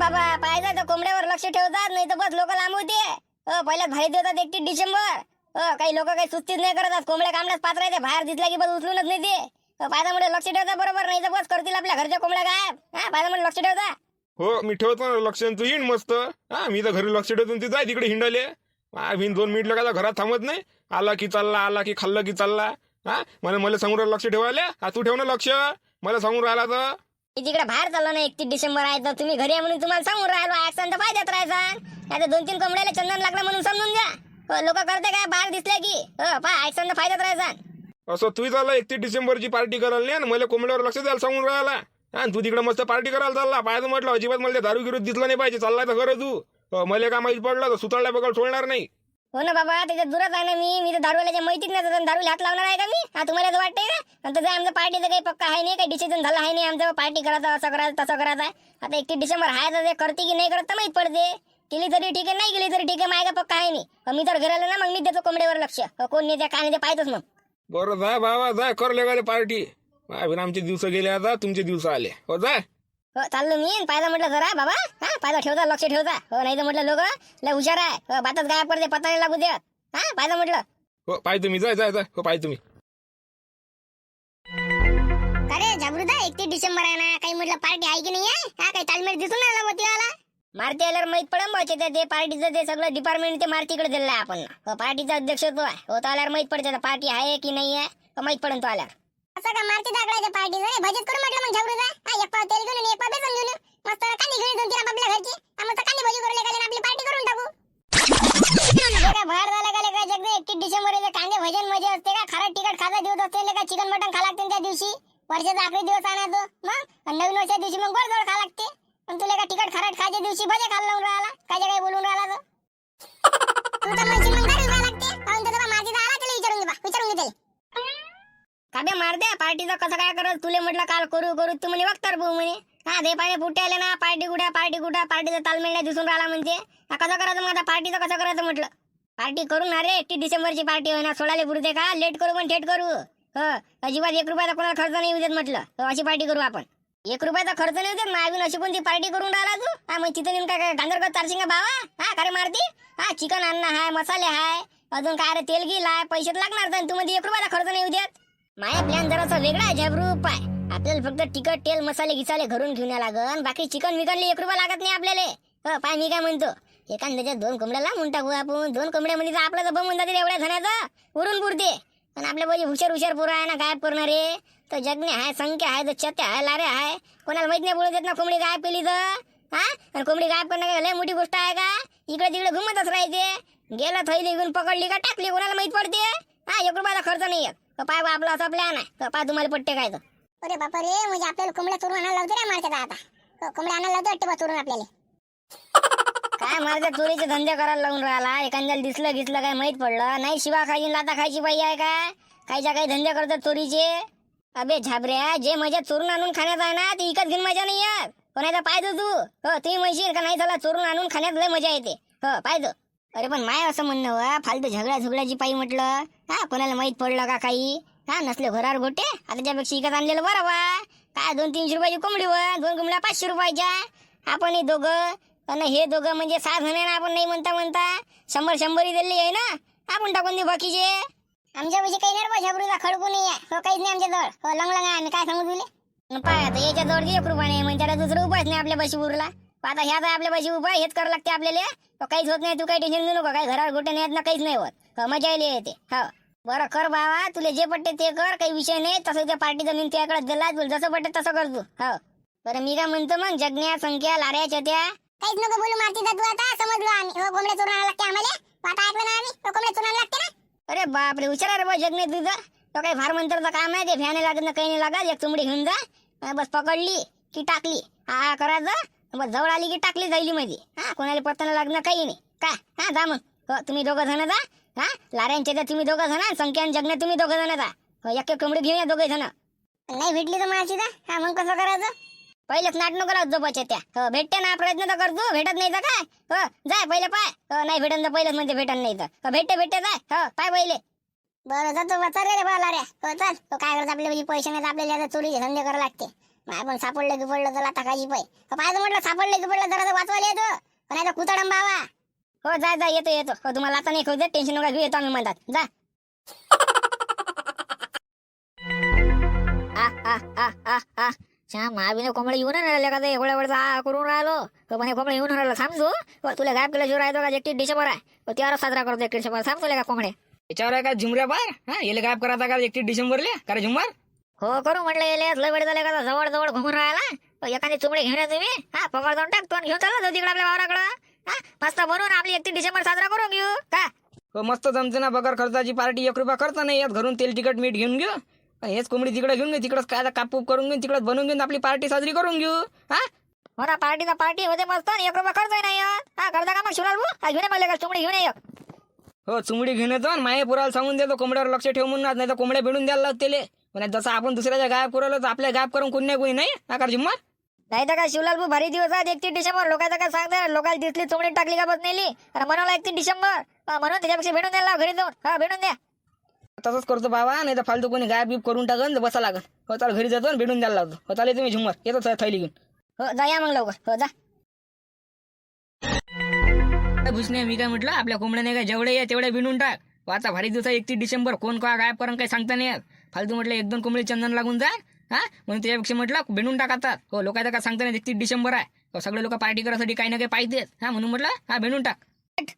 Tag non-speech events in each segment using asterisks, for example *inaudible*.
बाबा पाहिजे तर कोंबड्यावर लक्ष ठेवतात नाही तर बस लोक लांब होते. अ पहिल्याच भारी देतात एकतीस डिसेंबर. काही लोक काही सुस्तीच नाही करतात. कोंबड्या कामल्याच पात्र आहे ते बाहेर दिसला की बस उचलूनच नाही ते अ, लक्ष ठेवता बरोबर नाही तर बस करतील आपल्या घरच्या कोंबड्या गायब. हा पाहिजे लक्ष ठेवता. हो मी ठेवतो ना लक्ष आणि तू हिंड मस्त. हा मी तर घरी लक्ष ठेवतो तिथं ती जाय तिकडे हिंडाले बिन दोन मिनिट लगायचा घरात थांबत नाही. आला की चालला आला की खाल्लं की चालला. हा मला मला समोर लक्ष ठेवायला. हा तू ठेव ना लक्ष. मला समोर आला तर. मी तिकडे बाहेर चाललो ना एकतीस डिसेंबर आहे तर तुम्ही घरी आहे म्हणून तुम्हाला सांगून राहिलो ऍक्सन तर पाहिजेत राहायचा. नाही तर दोन तीन कोंबड्याला चंदन लागलं म्हणून समजून घ्या. हो, लोक करते काय बाहेर दिसले की. हो पा ऍक्सन तर फायद्यात राहायचा. असं तू चालला एकतीस डिसेंबरची पार्टी करायला नाही आणि मला कोंबड्यावर लक्ष द्यायला सांगून राहिला. हा आणि तू तिकडे मस्त पार्टी करायला चालला. पाहायचं म्हटलं अजिबात मला दारू गिरू दिसला नाही पाहिजे चाललाय तर खरं तू. अ, मला काय माहीत पडलं तर सुतळल्या बगल सोडणार नाही. हो ना बाबा त्याच्यात दुरच आहे ना मी. मी तर दारूवाल्याच्या माहितीत नाही तर दारू हात लावणार आहे का मी? हा तुम्हाला तर वाटतंय का आणि आमचं पार्टीचं काही पक्का आहे नाही काही डिसिजन झालं आहे नाही आमचं पार्टी करायचं असं करायचं तसं करायचं आहे. आता एकतीस डिसेंबर आहे तर ते करते की नाही करत तर माहीत पडते. केली तरी ठीक आहे नाही केली तरी ठीक आहे माझ्या पक्का आहे नाही. मी तर घराला ना मग मी देतो कोंबड्यावर लक्ष. कोण नेते काय नाही ते पाहतोच मग. बरं जाय बाबा जाय कर लेगाले पार्टी आमचे दिवस गेले आता तुमचे दिवस आले. हो जाय चाललो मी. पायदा म्हटलं जरा बाबा. हा पायदा ठेवता लक्ष ठेवता हो नाही तर म्हटलं लोक लय हुशार आहे. हो, बातच गायब पडते पत्ता नाही लागू देत. हा पायदा म्हटलं. हो पाय तुम्ही जाय जाय जाय हो पाय तुम्ही. अरे जागृता एकतीस डिसेंबर आहे ना काही म्हटलं पार्टी आहे की नाही आहे? हा काही तालमेल दिसून आला होती आला मारती आल्यावर माहीत पडम बचे ते पार्टीचं ते सगळं डिपार्टमेंट ते मारतीकडे दिलं आहे आपण. हो, पार्टीचा अध्यक्ष तो आहे. हो तो आल्यावर माहीत पडते पार्टी आहे की नाही आहे. हो, माहीत पडन तो आल्यावर. असं मारती दाखवायचं पार्टी भजत करून म्हटलं मग जागृता हा एक पाव तेल घेऊन एक पाव बेसन घेऊन. मस्त कांदी घेऊन दोन तीन आपल्या घरची. हा, मस्त कांदी भाजी करून आपली पार्टी करून टाकू. हे काय का काय जगदे एकतीस डिसेंबर कांदे भजन मजा असते का? खारा तिखट खाता दिवस असते का चिकन मटन खा लागते त्या दिवशी. वर्षाचा आखरी दिवस आहे ना मग? नवीन वर्षाच्या दिवशी मग गोड गोड खा लागते. पण तुला का तिखट खारट खायच्या दिवशी भजे खायला लावून राहिला. काय काय बोलून राहिला तू. तर म्हणशील मग दारू लागते. काहून तर माझी आला त्याला विचारून घे बा. विचारून घे त्याला. काबे मार दे पार्टीचं कसं काय करत? तुले म्हटलं काल करू करू. तू म्हणे वक्तर भाऊ म्हणे. हा दे पाणी फुटे आले ना पार्टी कुठे पार्टी कुठे? पार्टीचा तालमेल नाही दिसून राहिला म्हणजे. हा कसं करायचं मग आता? पार्टीचं कसं करायचं म्हटलं? पार्टी करू ना रे एकटी डिसेंबरची पार्टी होईना. ना पुरते का? लेट करू पण थेट करू. हो अजिबात एक रुपयाचा कोणाला खर्च नाही येऊ देत म्हटलं. अशी पार्टी करू आपण. एक रुपयाचा खर्च नाही देत मागून अशी कोणती पार्टी करून राहिला तू? हा मग तिथं नेमका काय गांधरकर चारशिंग बावा हा काय मारती? हा चिकन अन्न हाय मसाले हाय. अजून काय रे तेल गिल आहे पैसे लागणार तर तू म्हणजे एक रुपयाचा खर्च नाही येऊ देत. माया प्लॅन जरासा वेगळा आहे झबरूप पाय आपल्याला फक्त तिखट तेल मसाले गिसाले घरून घेऊन या लागन. बाकी चिकन विकनले एक रुपया लागत नाही आपल्याला. पाय मी काय म्हणतो? एखाद्याच्या दोन कोंबड्याला म्हणून टाकू आपण. दोन कोंबड्यामध्ये म्हणजे तर आपला तर बमून जातील एवढ्या धनाचं. उरून पुरते. पण आपल्या पाहिजे हुशार हुशार पोरं आहे ना गायब करणारे तर जगणे आहे संख्या आहे तर चत्या आहे लारे आहे. कोणाला माहीत नाही बोलत येत ना कोंबडी गायब केली तर. हा? आणि कोंबडी गायब करणं काय? लय मोठी गोष्ट आहे का? इकडे तिकडे घुमतच राहते गेलं थैली घेऊन पकडली का टाकली? कोणाला माहीत पडते? हा एक रुपयाचा खर्च नाही येत. तर पाय बा आपला असा प्लॅन आहे. तर पाय तुम्हाला पट्टे काय अरे बापा रे म्हणजे आपल्याला कोंबड्या चोरून आणायला लावते रे मार्केट आता. कोंबड्या आणायला लावते वाटते बा चोरून आपल्याला. काय माझ्या चोरीचे धंदे करायला लावून राहिला. एखाद्याला दिसलं घेतलं काय माहीत पडलं. नाही शिवा खायची लाता खायची बाई आहे का? काहीच्या काही धंदे करतात चोरीचे? अबे झाबऱ्या जे मजा चोरून आणून खाण्यात आहे ना ती इकत घेऊन मजा नाही येत. कोणाचा पाहिजे तू हो तुम्ही म्हणशील का नाही झाला चोरून आणून खाण्यात लय मजा येते. हो पाहिजे अरे पण माय असं म्हणणं वा फालतू झगड्या झुगड्याची पायी म्हटलं. हा कोणाला माहीत पडलं का काही? हा नसले घरावर गोटे आता त्यापेक्षा इकत आणलेलं बरं वा. काय दोन तीनशे रुपयाची कोंबडी वर दोन कोंबड्या पाचशे रुपयाच्या. आपण हे दोघं आणि हे दोघं म्हणजे सहा जण ना आपण नाही म्हणता म्हणता. शंभर शंभरी दिली आहे ना आपण टाकून देऊ बाकीचे. आमच्या विषयी काही नाही बा झबरूचा खडकू नाही आहे. हो काहीच नाही आमच्या जवळ. हो लंग लंग आहे आम्ही काय सांगू तुले? पाय आता याच्या जवळ एक रुपया नाही म्हणजे त्याला दुसरा उपायच नाही आपल्या बशी उरला. आता ह्या आपल्या बशी उपाय हेच करावं लागते आपल्याला. तो काहीच होत नाही तू काही टेन्शन घेऊ नको काही घरावर गोटे नाही येत ना काहीच नाही होत. हो मजा येईल येते हो. बरं कर बाबा तुला जे पटते ते कर काही विषय नाही. तसं त्या पार्टीचं मी तुझ्याकडे दिला तुला जसं पटते तसं कर तू. हो. बरं मी काय म्हणतो मग जगण्या संख्या लाऱ्या चत्या? काहीच नको बोलू मारती तू आता समजलो आम्ही. हो कोंबड्या चोरून लागते आम्हाला. आता ऐकलं ना आम्ही? हो कोंबड्या चोरून लागते ना? अरे बापरे आहे रे बा जगणे तुझं. तो काही फार मंत्रचं काम आहे ते फॅने लागत ना काही नाही लागत. एक तुंबडी घेऊन जा. बस पकडली की टाकली. हा करायचं बस जवळ आली की टाकली जायली मध्ये हा कोणाला पत्ताना लागणं काही नाही. काय हा जा मग. हो तुम्ही दोघं जण जा. हा लाऱ्यांच्या तुम्ही दोघं जण संख्यान जगणे तुम्ही दोघं जण जा. हो एक कोंबडी घेऊन या दोघे जण. नाही भेटली तर माझी ना हा मग कसं करायचं? पहिलेच नाट नको लावत झोपाच्या त्या. हो भेटते ना प्रयत्न तर करतो. भेटत नाही तर काय? हो जाय पहिले पाय. हो नाही भेटन तर पहिलेच म्हणजे भेटन नाही तर. हो, भेटते भेटते जाय हो पाय पहिले. बरं जातो रे बा लाऱ्या हो चल. काय करत आपल्या म्हणजे पैसे नाही आपल्याला चोरीचे धंदे करावे लागते. आपण सापडलं की पडलं तर आता काळजी पाय पाहिजे म्हटलं सापडलं की पडलं जरा वाचवायला येतो. पण आता कुतडम बाबा. हो जा जा येतो येतो. हो तुम्हाला आता नाही खाऊ टेन्शन नका घेऊ येतो आम्ही म्हणतात. जा. *laughs* महाबीने कोंबडे येऊन राहिले का ते? एवढ्या वेळचा आ करून राहिलो. हो पण हे कोंबडे येऊन राहिलं. थांबतो हो तुला गायब केल्याशिवाय राहतो का? एकटी डिसेंबर आहे. हो त्यावर साजरा करतो एकटी डिसेंबर. थांब तुला का कोंबडे? याच्यावर आहे का झुमऱ्या बार हा याला गायब करायचा का एकतीस डिसेंबरले? का झुमर. हो करू म्हटलं गेले लय वेळ झाले का जवळ जवळ घुमून राहिला हो, एखादी चुमडे घेऊन तुम्ही. हा पकड जाऊन टाक तो आणि घेऊन चालला तिकडे आपल्या वावराकडं. हा मस्त बनवून आपली एकटी डिसेंबर साजरा करून घेऊ. का? हो मस्त जमते ना बगर खर्चाची पार्टी एक रुपया खर्च नाही येत घरून तेल तिखट मीठ घेऊन घेऊ. हेच कोंबडी तिकडे घेऊन घेऊ तिकडंच काय कापूप करून घेऊन तिकडंच बनवून घेऊन आपली पार्टी साजरी करून घेऊ. हा? हो ना पार्टीचा पार्टी होते मस्त एक रुपया खर्च नाही. हा? करता का मग शिवलाल भाऊ? घेऊन मला का चुमडी घेऊन एक. हो चुमडी घेऊन येतो माये पुराला सांगून देतो कोंबड्यावर लक्ष ठेव म्हणून नाही तर कोंबड्या भेटून द्यायला त्याले पण जसं आपण दुसऱ्याच्या गायब पुरवलं तर आपल्या गायब करून कोणी नाही कोणी नाही? हा का रे झुम्मर? नाही तर काय शिवलाल भाऊ भारी दिवस आहेत एकतीस डिसेंबर लोकांचं काय सांगतात लोकांना दिसली चुमडी टाकली का बदनेली अरे मनवला एकतीस डिसेंबर. हा, म्हणून त्याच्यापेक्षा भेटून द्यायला लाव घरी जाऊन. हा भेटून द्या. तसंच करतो बाबा नाही तर फालतू कोणी गायब बीब करून टाकन तर बसा लागन. हो चाल घरी जातो आणि भेटून द्यायला लावतो. हो चालेल तुम्ही झुम्मर. येतो थ- थैली घेऊन. हो जा या मग लवकर. हो जा. काय भुसणे मी काय म्हटलं? आपल्या कोंबड्या नाही काय जेवढे आहे तेवढे बिनून टाक. वाचा भारी दिवसा एकतीस डिसेंबर. कोण का गायब करून काही सांगता नाही येत. फालतू म्हटलं एक दोन कोंबडी चंदन लागून जा हा? म्हणून त्याच्यापेक्षा म्हटलं बिनून टाक आता. हो लोकांचं काय सांगता नाही एकतीस डिसेंबर आहे. हो सगळे लोक पार्टी करायसाठी काही ना काही पाहिजेत हा म्हणून म्हटलं हा बिनून टाक.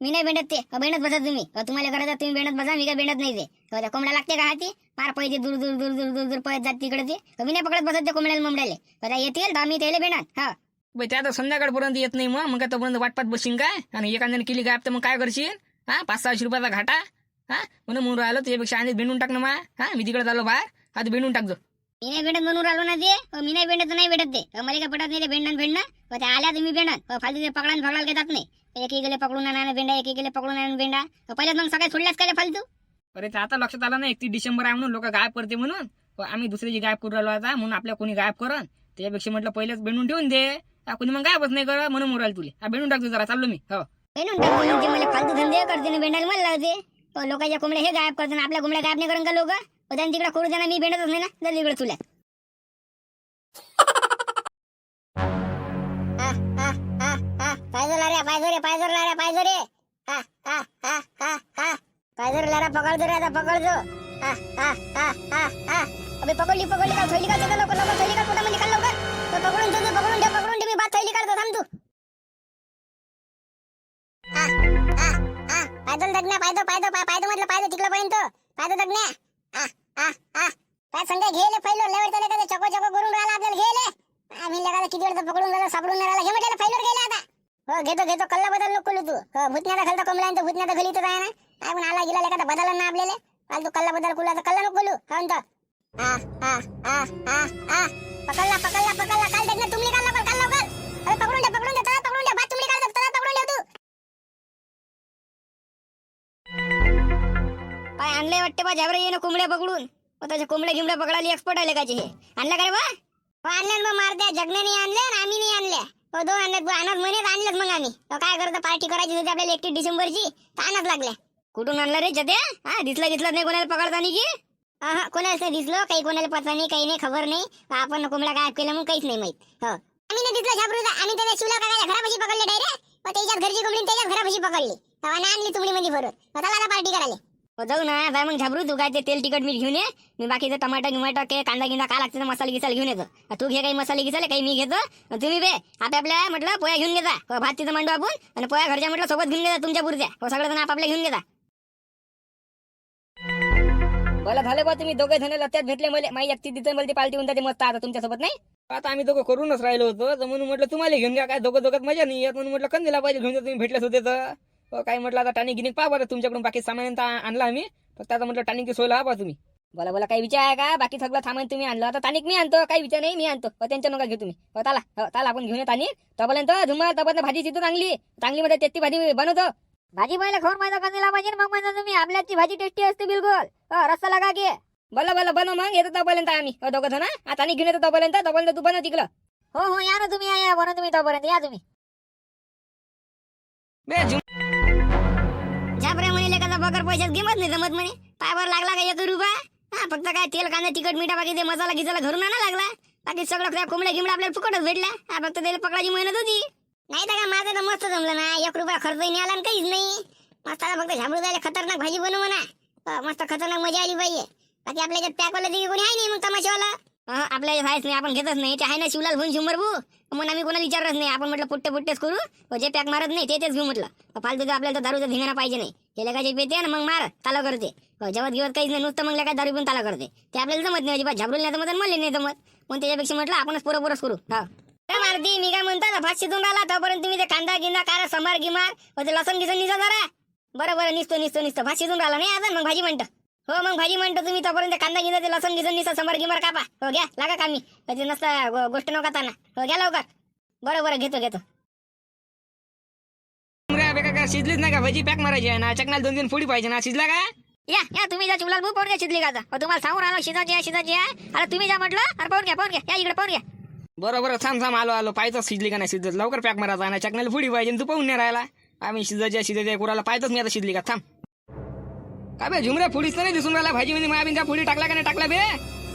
मी नाही भेटत ते. हो, भेटत बसा तुम्ही. हो, तुम्हाला करायचं तुम्ही भेटत बसा मी काय भेटत नाही ते. कोंबड्या लागते का हाती? मार पाहिजे दूर दूर दूर दूर दूर दूर पळत जात तिकडे ते. मी नाही पकडत बसत ते कोंबड्याला मुंबड्याले त्या येतील तर आम्ही त्याला भेटणार. हा. त्या आता संध्याकाळपर्यंत येत नाही मग. मग तोपर्यंत वाटपात बसशील काय? आणि एखाद्याने केली गायब तर मग काय करशील? हा पाच सहाशे रुपयाचा घाटा. हा? म्हणून म्हणून राहिलो त्याच्यापेक्षा आणि भेटून टाक ना मा. हा? मी तिकडे चाललो बाहेर. आता भेटून टाकतो मी नाही भेटत म्हणून राहिलो ना ते. हो, मी नाही भेटत नाही भेटत ते. हो, मला काय पटत नाही ते भेटणार हो, ते आल्या तर मी भेटणार हो, फालतू ते पकडा काही जात नाही. एक गेले पकडून आणा भेंडा एक गेले पकडून आणा भेंडा. हो, पहिल्याच मग सगळ्या सोडल्याच काय फालतू? अरे ते आता लक्षात आलं ना एकतीस डिसेंबर आहे म्हणून लोक गायब करते म्हणून. आम्ही दुसऱ्याची गायब करू राहिलो आता म्हणून आपल्या कोणी गायब करन. त्याच्यापेक्षा म्हटलं पहिलेच भेटून ठेवून दे. हा, कोणी मग गायबच नाही कर म्हणून मोराल तुला. हा भेटून टाकतो जरा चाललो मी. हो. भेटून टाकू मग ते मला फालतू धंदे करते ना भेंडायला मला लावते. हो, लोकांच्या कोंबड्या हे गायब करतात आपल्या कोंबड्या गायब नाही करून का लोक? त्यांनी तिकडे करू देणार मी भेटतच नाही ना जर तिकडे तुला. *laughs* पाय जोर रे पाय जोरे पाय जोर रे पाय जोरे हा हा हा हा हा. पाय लारा पकड जोरे आता पकडजो हा हा हा हा हा. अबे पकडली पकडली का थैली का लवकर लवकर थैली का पोटामध्ये म्हणजे खाल लवकर पकडून ठेव पकडून ठेव पकडून ठेव मी बात थैली काढतो थांब तू. पायदल दगण्या पायदो पायदो पाय पायदो म्हटलं पायदो तिकडं पाहिजे तो. पायदो दगण्या. हा हा हा काय संध्या घेले फैलो लेवर त्याला का चको चको करून राहिला आपल्याला. घेले आम्ही लगाला किती वेळ पकडून राहिला सापडून राहिला. हे म्हटलं फैलोर गेले आता. हो घेतो घेतो. कल्ला बदल नको तू हो भूतण्याचा खलता कमला तर भूतण्याचा खली तर आहे ना काय पण आला गेला एखादा बदल ना आपल्याला. काल तू कल्ला बदल कुला तर कल्ला नको बोलू हा म्हणतो. हा हा हा हा हा पकडला पकडला पकडला. काल देत ना तुम्ही काल आणलंय वाटते बा झाबरे येणं कोंबड्या पकडून. त्याच्या कोंबड्या गिंबड्या पकडायला एक्सपर्ट आले काचे हे आणलं का रे बा? हो आणलं मग मारत्या. जगण्याने आणले आणि आम्ही नाही आणल्या. तो दोन आणल्यात आणत म्हणे आणलं आणलेच मग आम्ही. हो, काय करतो पार्टी करायची होती आपल्याला एकतीस डिसेंबरची तर आणत लागल्या. कुठून आणलं रे जद्या हा दिसला दिसला नाही कोणाला पकडतानी की? हा कोणाला कोणालाच नाही दिसलो? काही कोणाला पता नाही काही नाही खबर नाही. आपण कोंबड्या गायब केलं मग काहीच नाही माहीत. हो. आम्ही नाही दिसलो झाबरू आम्ही त्याला शिवला काकाच्या घरापाशी पकडले डायरेक्ट हो, त्याच्यात घरची कोंबडी त्याच्यात घरापाशी पकडली. तेव्हा आणली तुमडी मध्ये भरून मग त्याला पार्टी करायला. जाऊ ना जाय मग झाबरू तू काय ते तेल तिखट मीठ घेऊन ये. मी बाकीचं टमाटर गिमाटर के कांदा गिंदा काय लागते मसाले गिसाले घेऊन येतो. तू घे काही मसाले गिसाले काही मी घेतो. तुम्ही बे आपल्या आपल्या म्हटलं पोया घेऊन घेता हो, भात तिथं मांडू आपण आणि पोया घरच्या म्हटलं सोबत घेऊन घेता तुमच्या पुरत्या. हो सगळं जण आपापल्या घेऊन घेता मला झालं बा तुम्ही दोघे जण लत्यात भेटले मला माई एकटी तिथे मला पार्टी होऊन जाते मस्त आता तुमच्यासोबत नाही? आता आम्ही दोघं करूनच राहिलो होतो तर म्हणून म्हटलं तुम्हाला घेऊन घ्या काय दोघं दोघं मजा नाही येत म्हणून म्हटलं कंदीला पाहिजे घेऊन जा तुम्ही भेटलेच होते तर. हो, काय म्हटलं आता टानिक गिनिक पहा बरं तुमच्याकडून बाकी सामान तर आणला आम्ही. फक्त आता म्हटलं टानिकची सोय लावा तुम्ही. बोला बोला काही विचार आहे का? बाकी सगळं सामान तुम्ही आणलं. आता टानिक मी आणतो काही विचार नाही मी आणतो. हो, त्यांच्या नका घेऊ तुम्ही. हो ताला हो ताला आपण घेऊन येत आणि तोपर्यंत झुमर तोपर्यंत भाजी तिथं चांगली. चांगली मध्ये तेत्ती भाजी बनवतो. भाजी पहिला खाऊन माझा कंदीला पाहिजे मग म्हणता तुम्ही आपल्याची भाजी टेस्टी असते बिलकुल. हो रस्ता लागा की. बोला बोला बनव मग येतो तोपर्यंत आम्ही. हो दोघं जण आता आणि घेऊन येतो तोपर्यंत तोपर्यंत तू बनव तिकडं. हो हो या ना तुम्ही या या बनवा तुम्ही तोपर्यंत या तुम्ही. बे झुम पैशात नाही जमत म्हणे. पायावर लागला का एक रुपया? हा फक्त काय तेल कांदा तिखट मिठा बाकी ते मसाला गिसाला घरून आणा लागला. बाकी सगळं त्या कोंबड्या गिमड्या आपल्याला फुकटच भेटला हा, फक्त त्याला पकडायची मेहनत होती. नाही तर का माझं तर मस्त जमलं ना. एक रुपया खर्चही नाही आला आणि काहीच नाही. मस्त आता फक्त झाबडू जायला खतरनाक भाजी बनवू म्हणा. मस्त खतरनाक मजा आली पाहिजे. बाकी आपल्या याच्यात पॅकवाला दिली कोणी आहे नाही मग तमाशावाला? आपल्या आहेच नाही आपण घेतच नाही. ते आहे ना शिवलाल भून शंभर भू. मग आम्ही कोणाला विचारच नाही. आपण म्हटलं पुट्टे पुट्टेच करू जे पॅक मारत नाही ते तेच घेऊ म्हटलं. फालतू तर आपल्याला दारूचा धिंगाणा पाहिजे नाही. ते लेखाचे पेते ना मग मार ताला करते. जेवत घेवत काहीच नाही नुसतं मग काय दारू पण ताला करते. ते आपल्याला जमत नाही अजिबात. झाबरून नाही जमत आणि मले नाही जमत. मग त्याच्यापेक्षा म्हटलं आपणच पोरं करू. हा. काय मारती? मी काय म्हणतो ना भात शिजून राहिला तोपर्यंत तुम्ही ते कांदा गिंदा कार समार गिमार व ते लसण गिसण निसा जरा. बरं बरं निसतो निसतो निसतो. भात शिजून राहिला नाही आता मग भाजी म्हणतं. हो मग भाजी म्हणतो तुम्ही तोपर्यंत कांदा गिंदा ते लसण गिसण निसा समार गिमार कापा. हो घ्या लागा कामी. ते नसता गोष्ट नका ताना हो घ्या लवकर. बरं बरं घेतो घेतो. बेका का शिजलीच नाही का? भजी पॅक मारायची आहे ना. चकनाला दोन तीन फोडी पाहिजे ना. शिजला का? या या तुम्ही जा चिवलाल भाऊ पाहून घ्या शिजली का तुम्हाला सांगून राहिलो शिजाची आहे शिजाची आहे. अरे तुम्ही जा म्हटलं अरे पाहून घ्या पाहून घ्या या इकडे पाहून घ्या बरं बरं थांब थांब आलो आलो. पाहिजे शिजली का नाही शिजत? लवकर पॅक मारायचा आहे ना. चकनाला फोडी पाहिजे तू पाहून नाही राहिला. आम्ही शिजायच्या शिजायच्या कुराला पाहतच मी आता शिजली का? थांब. काय बे झुमऱ्या फोडीच नाही दिसून राहिला. भाजी मध्ये मायाबीन का फोडी टाकला का नाही टाकला बे?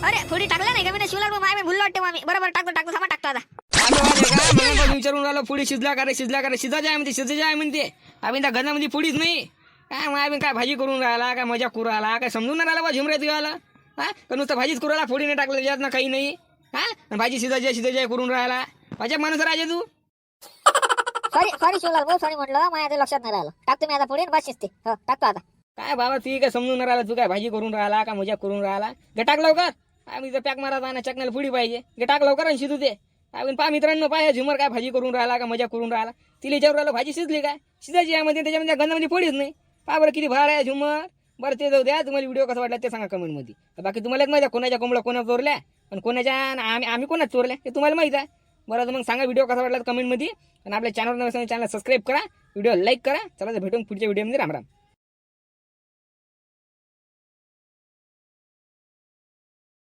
अरे थोडी टाकलं नाही का मी शिवलाल भाऊ माय भुललो वाटते मामी. बरोबर टाकतो टाकतो. थांबा टाकतो आता. आलो आले विचारून राहिलो पुढे शिजला का रे शिजला का रे? शिजायचे आहे म्हणते शिजायचे आहे म्हणते. आम्ही त्या गंधामध्ये पुढीच नाही. काय मग आम्ही काय भाजी करून राहिला काय मजा करू राहिला काय समजून नाही राहिला बा झुमऱ्या तुझ्याला हा? का नुसतं भाजीच करू राहिला फोडी नाही टाकलं ना काही नाही. हा? भाजी शिजायची आहे, शिजायची करून राहिला. माझ्या माणूस राजा तू. सॉरी सॉरी शिवलाल भाऊ सॉरी म्हटलं. माझ्या ते लक्षात नाही राहिलं. टाकतो मी आता पुढे बस शिजते. हो टाकतो आता. काय बाबा तू काय समजून नाही राहिला तू काय भाजी करून राहिला का मजा करून राहिला? गे टाक लवकर. आम्ही पॅक मारा ना चकण्याला पुढी पाहिजे. गे टाक लवकर आणि शिजू दे. आपण पहा मित्रांनो पाय झुमर काय भाजी करून राहिला का मजा करून राहिला? तिला विचारून राहिलं भाजी शिजली काय? शिजायची यामध्ये त्याच्यामध्ये गंधामध्ये पोळीच नाही. पहा बरं किती भार आहे झुमर. बरं ते जाऊ द्या. तुम्हाला व्हिडिओ कसा वाटला ते सांगा कमेंटमध्ये. बाकी तुम्हाला माहिती आहे कोणाच्या कोंबड्या कोणा चोरल्या पण कोणाच्या आम्ही आम्ही कोणाच चोरल्या ते तुम्हाला माहीत आहे. बरं तर मग सांगा व्हिडिओ कसा वाटला कमेंटमध्ये. आणि आपल्या चॅनल चॅनल सबस्क्राईब करा. व्हिडिओ लाईक करा. चला तर भेटून पुढच्या व्हिडिओमध्ये राम राम.